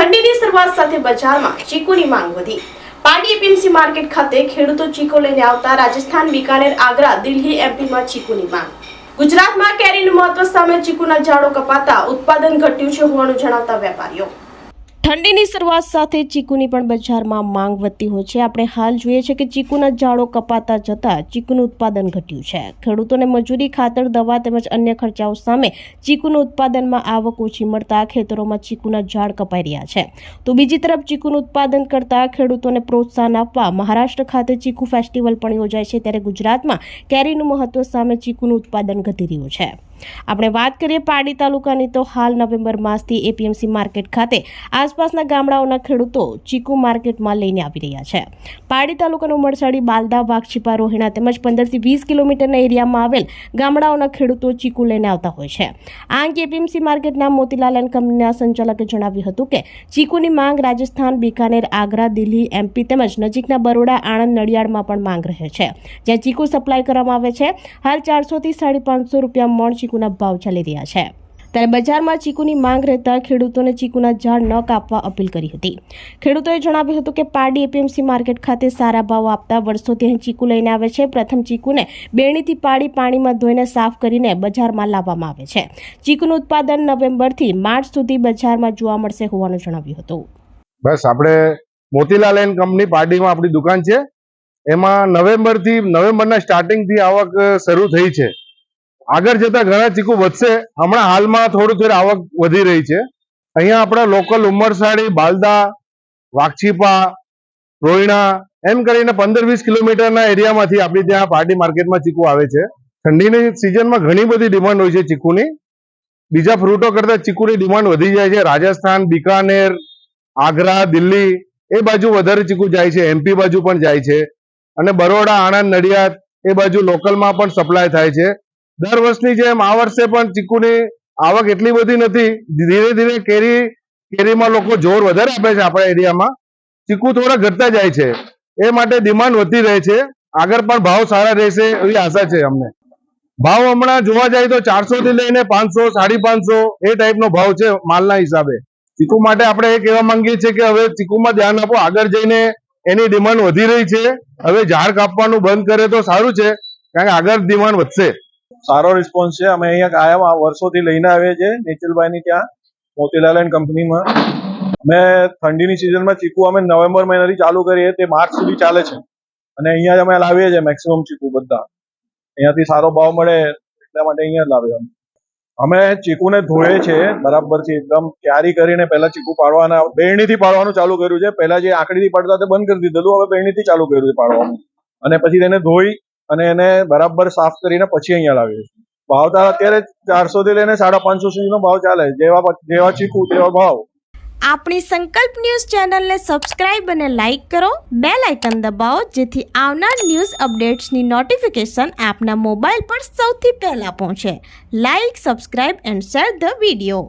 ઠંડીની શરૂઆત સાથે બજારમાં ચીકુની માંગ વધી. પાટી એપીએમસી માર્કેટ ખાતે ખેડૂતો ચીકો લઈને આવતા રાજસ્થાન બિકાનેર, આગ્રા, દિલ્હી એમપીમાં ચીકુની માંગ. ગુજરાતમાં કેરીનું મહત્વ સામે ચીકુના ઝાડો કપાતા ઉત્પાદન ઘટ્યું છે હોવાનું જણાવતા વેપારીઓ. ઠંડીની શરૂઆત સાથે ચીકુની પણ બજારમાં માંગ વધતી હોય છે. આપણે હાલ જોઈએ છે કે ચીકુના ઝાડો કપાતા જતા ચીકુનું ઉત્પાદન ઘટ્યું છે. ખેડૂતોને મજૂરી, ખાતર, દવા તેમજ અન્ય ખર્ચાઓ સામે ચીકુનું ઉત્પાદનમાં આવક ઓછી મળતા ખેતરોમાં ચીકુના ઝાડ કપાઈ રહ્યા છે. તો બીજી તરફ ચીકુનું ઉત્પાદન કરતા ખેડૂતોને પ્રોત્સાહન આપવા મહારાષ્ટ્ર ખાતે ચીકુ ફેસ્ટિવલ પણ યોજાય છે. ત્યારે ગુજરાતમાં કેરીનું મહત્વ સામે ચીકુનું ઉત્પાદન ઘટી રહ્યું છે. આપણે વાત કરીએ પાડી તાલુકાની, તો હાલ નવેમ્બર માસથી એપીએમસી માર્કેટ ખાતે આસપાસના ગામડાઓના ખેડૂતો ચીકુ માર્કેટમાં લઈને આવી રહ્યા છે. પાડી તાલુકાનું મળસાડી બાલદા, વાઘછીપા, રોહિણા તેમજ પંદરથી વીસ કિલોમીટરના એરિયામાં આવેલ ગામડાઓના ખેડૂતો ચીકુ લઈને આવતા હોય છે. આ અંગે એપીએમસી માર્કેટના મોતીલાલ એન્ડ કંપનીના સંચાલકે જણાવ્યું હતું કે, ચીકુની માંગ રાજસ્થાન, બિકાનેર, આગ્રા, દિલ્હી એમપી તેમજ નજીકના બરોડા, આણંદ, નડિયાડમાં પણ માંગ રહે છે. જ્યાં ચીકુ સપ્લાય કરવામાં આવે છે, હાલ ચારસોથી સાડી પાંચસો રૂપિયા મણ ચીકુના ભાવ ચાલી રહ્યા છે. ત્યારે બજારમાં ચીકુની માંગ રહેતા ખેડૂતોને ચીકુના ઝાડ ન કાપવા અપીલ કરી હતી. ખેડૂતોએ જણાવ્યું હતું કે પારડી એપીએમસી માર્કેટ ખાતે સારા ભાવ આપતા વર્ષોથી અહીં ચીકુ લઈને આવે છે. પ્રથમ ચીકુને બેણીથી પાડી પાણીમાં ધોઈને સાફ કરીને બજારમાં લાવવામાં આવે છે. ચીકુનું ઉત્પાદન નવેમ્બરથી માર્ચ સુધી બજારમાં જોવા મળશે હોવાનું જણાવ્યું હતું. બસ આપણે મોતીલાલ એન્ડ કંપની પારડીમાં આપણી દુકાન છે. એમાં નવેમ્બરથી, નવેમ્બરના સ્ટાર્ટિંગથી આવક શરૂ થઈ છે. આગળ જતા ઘણા ચીકુ વધશે. હમણાં હાલમાં થોડું થોડી આવક વધી રહી છે. અહીંયા આપણા લોકલ ઉમરસાડી, બાલદા વાક્ષીપા રોયણા, એમ કરીને પંદર વીસ કિલોમીટરના એરિયામાંથી આપણી ત્યાં પાર્ટી માર્કેટમાં ચીકુ આવે છે. ઠંડીની સિઝનમાં ઘણી બધી ડિમાન્ડ હોય છે ચીકુની. બીજા ફ્રૂટો કરતાં ચીકુની ડિમાન્ડ વધી જાય છે. રાજસ્થાન, બિકાનેર, આગ્રા, દિલ્હી, એ બાજુ વધારે ચીકુ જાય છે. એમપી બાજુ પણ જાય છે. અને બરોડા, આણંદ, નડિયાદ એ બાજુ લોકલમાં પણ સપ્લાય થાય છે. દર વર્ષની જેમ આ વર્ષે પણ ચીકુની આવક એટલી બધી નથી. ધીરે ધીરે કેરી, કેરીમાં લોકો જોર વધારે આપે છે આપણા એરિયામાં. ચીકુ થોડા ઘટતા જાય છે. એ માટે ડિમાન્ડ વધી રહે છે. આગળ પણ ભાવ સારા રહેશે એવી આશા છે અમને. ભાવ હમણાં જોવા જાય તો ચારસો થી લઈને પાંચસો, સાડી પાંચસો એ ટાઈપનો ભાવ છે માલના હિસાબે. ચીકુ માટે આપણે એ કહેવા માંગીએ છીએ કે હવે ચીકુમાં ધ્યાન આપો, આગળ જઈને એની ડિમાન્ડ વધી રહી છે. હવે ઝાડ કાપવાનું બંધ કરે તો સારું છે, કારણ કે આગળ ડિમાન્ડ વધશે. સારો રિસ્પોન્સ છે. અમે અહીંયા કાયમ વર્ષોથી લઈને આવીએ છીએ નિખિલભાઈની ત્યાં, મોતીલાલ એન્ડ કંપનીમાં. અમે ઠંડીની સિઝનમાં ચીકુ અમે નવેમ્બર મહિનાથી ચાલુ કરીએ, તે માર્ચ સુધી ચાલે છે. અને અહીંયા જ અમે લાવીએ છીએ મેક્સિમમ ચીકુ બધા. અહીંયાથી સારો ભાવ મળે, એટલા માટે અહીંયા જ લાવીએ અમે. ચીકુને ધોઈએ છે બરાબરથી એકદમ ક્યારી કરીને પહેલા ચીકુ પાડવાના બેરણીથી પાડવાનું ચાલુ કર્યું છે. પહેલા જે આંકડીથી પડતા તે બંધ કરી દીધેલું, હવે બેરણીથી ચાલુ કર્યું છે પાડવાનું. અને પછી તેને ધોઈ અને એને બરાબર સાફ કરીને પછી અહીંયા લાવીએ છીએ. ભાવ તાર અત્યારે ચારસો થી લઈને સાડા પાંચસો સુધીનો ભાવ ચાલે. જેવા જેવા ચીકું, તેવા ભાવ. આપણી સંકલ્પ ન્યૂઝ ચેનલને સબસ્ક્રાઇબ અને લાઇક કરો. બે લાઇકન દબાવો, જેથી આવનાર ન્યૂઝ અપડેટ્સની નોટિફિકેશન આપના મોબાઈલ પર સૌથી પહેલાં પહોંચે. Like, subscribe and share the video.